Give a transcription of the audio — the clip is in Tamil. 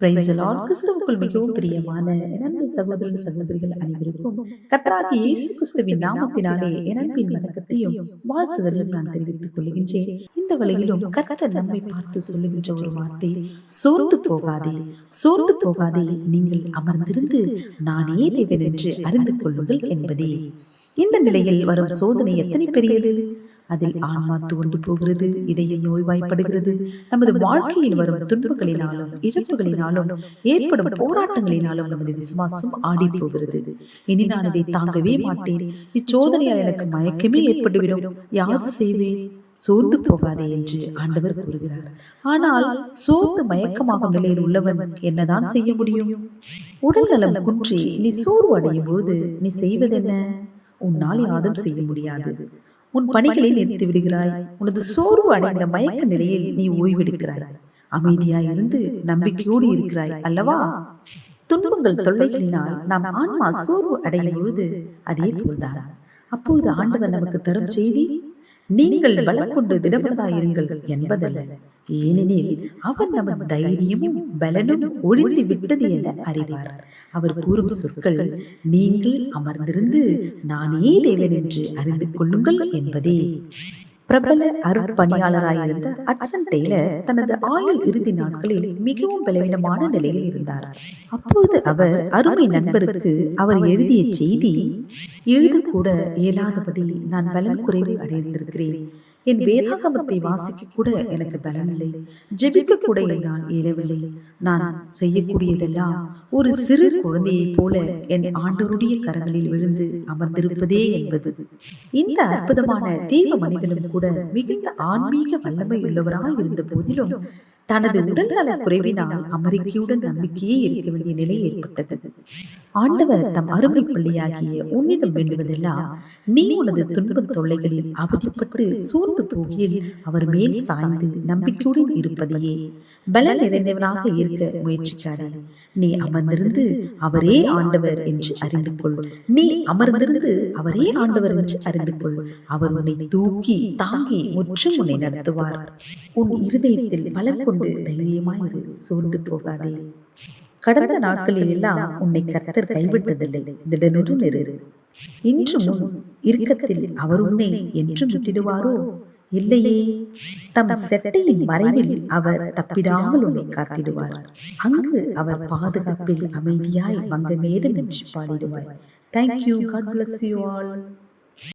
பிரைஸ் லார்ட் கிறிஸ்துவுக்குள் மிகவும் பிரியமான எனது சகோதரன் சகோதரிகள் அனைவருக்கும் கர்த்தராகி இயேசு கிறிஸ்துவின் நாமத்தினாலே எனன்பின் வணக்கத்தையும் வாழ்த்துதலையும் நான் தெரிவித்துக் கொள்கின்றேன் இந்த வழியிலும் கர்த்தர் நம்மை பார்த்து சொல்லுகின்ற ஒரு வார்த்தை. சோர்ந்து போகாதே. சோர்ந்து போகாதே. நீங்கள் அமர்ந்திருந்து நானே தேவன் என்று அறிந்து கொள்ளுங்கள் என்பதே. இந்த நிலையில் வரும் சோதனை எத்தனை பெரியது? அதில் ஆன்மா துவண்டு போகிறது இதயம் நோய்வாய்ப்படுகிறது நமது வாழ்க்கையில் வரும் துன்பங்களினாலும் இழப்புகளினாலும் ஏற்படும் போராட்டங்களினாலும் நமது விசுவாசம் ஆடி போகிறது. இனி நான் இதை தாங்கவே மாட்டேன். இச்சோதனையால் எனக்கு மயக்கமே ஏற்பட்டுவிடும். யாது செய்வேன்? சோர்ந்து போகாதே என்று ஆண்டவர் கூறுகிறார். ஆனால் சோர்ந்து மயக்கமாகும் நிலையில் உள்ளவன் என்னதான் செய்ய முடியும்? உடல் நலம் குன்றி நீ சோர்வு அடையும் பொழுது நீ செய்வதென்ன? உன்னால் யாதும் செய்ய முடியாது. உன் பணிகளை நிறுத்தி விடுகிறாய். உனது சோர்வு அடைந்த மயக்க நிலையில் நீ ஓய்வெடுக்கிறாய் அமைதியாய் இருந்து நம்பிக்கையோடு இருக்கிறாய் அல்லவா? துன்பங்கள் தொல்லைகளினால் நாம் ஆன்மா சோர்வு அடையும் பொழுது அதே போல்தான். அப்பொழுது ஆண்டவர் நமக்கு தரும் செய்தி நீங்கள் பலம் கொண்டு திடமனதாயிருங்கள் என்பதல்ல. ஏனெனில் அவர் நமது தைரியமும் பலனும் ஒழிந்து விட்டது என அறிவார். அவர் கூறும் சொற்கள் நீங்கள் அமர்ந்திருந்து நானே தேவன் என்று அறிந்து கொள்ளுங்கள் என்பதே. பிரபல அருட்பணியாளராயிருந்த அட்சன் டெய்லர் தனது ஆயுள் இறுதி நாட்களில் மிகவும் பலவீனமான நிலையில் இருந்தார். அப்பொழுது அவர் அருமை நண்பருக்கு அவர் எழுதிய செய்தி எழுதக்கூட இயலாதபடி நான் பலன் குறைவு அடைந்திருக்கிறேன். என் வேதாகமத்தை வாசிக்க கூட எனக்கு பலனில்லை. ஜெபிக்க கூட என்னால் இயலவில்லை நான் செய்யக்கூடியதெல்லாம் ஒரு சிறு குழந்தையைப் போல என் ஆண்டவருடைய கரங்களில் விழுந்து அமர்ந்திருப்பதே என்பது. இந்த அற்புதமான தேவ மனிதனும் கூட மிகுந்த ஆன்மீக வல்லமை உள்ளவராய் இருந்த போதிலும் தனது உடல் நல குறைவினால் அமெரிக்கையுடன் நம்பிக்கையே இருக்க வேண்டிய நிலை ஏற்பட்டது. ஆண்டவர் தம் அருமை பிள்ளையாகிய உன்னிடம் வேண்டுவதெல்லாம் நீ உனது துன்பத் தொல்லைகளில் அவதிப்பட்டு சோர்ந்து போகில் அவர் மேல் சாய்ந்து நம்பிக்கையுடன் இருப்பதையே பலன் நிறைந்தவனாக இருக்க முயற்சிக்காதே. நீ அமர்ந்திருந்து அவரே ஆண்டவர் என்று அறிந்து கொள் நீ அமர்ந்திருந்து அவரே ஆண்டவர் என்று அறிந்து கொள் அவர் உன்னை தூக்கி தாங்கி முற்றும் உன்னை நடத்துவார். உன் இருதயத்தில் பலன் கொண்டு கொண்டு தைரியமாய் இரு சோர்ந்து போகாதே. கடந்த நாட்களில் எல்லாம் உன்னை கர்த்தர் கைவிட்டதில்லை. திடனுடன் நிறு. இன்று முன் இறுக்கத்தில் அவர் உன்னை என்றும் விட்டிடுவாரோ? இல்லையே. தம் செட்டையின் மறைவில் அவர் தப்பிடாமல் உன்னை காத்திடுவார். அங்கு அவர் பாதுகாப்பில் அமைதியாய் வங்க வங்கமேதம் என்று பாடிடுவார் thank you God bless you all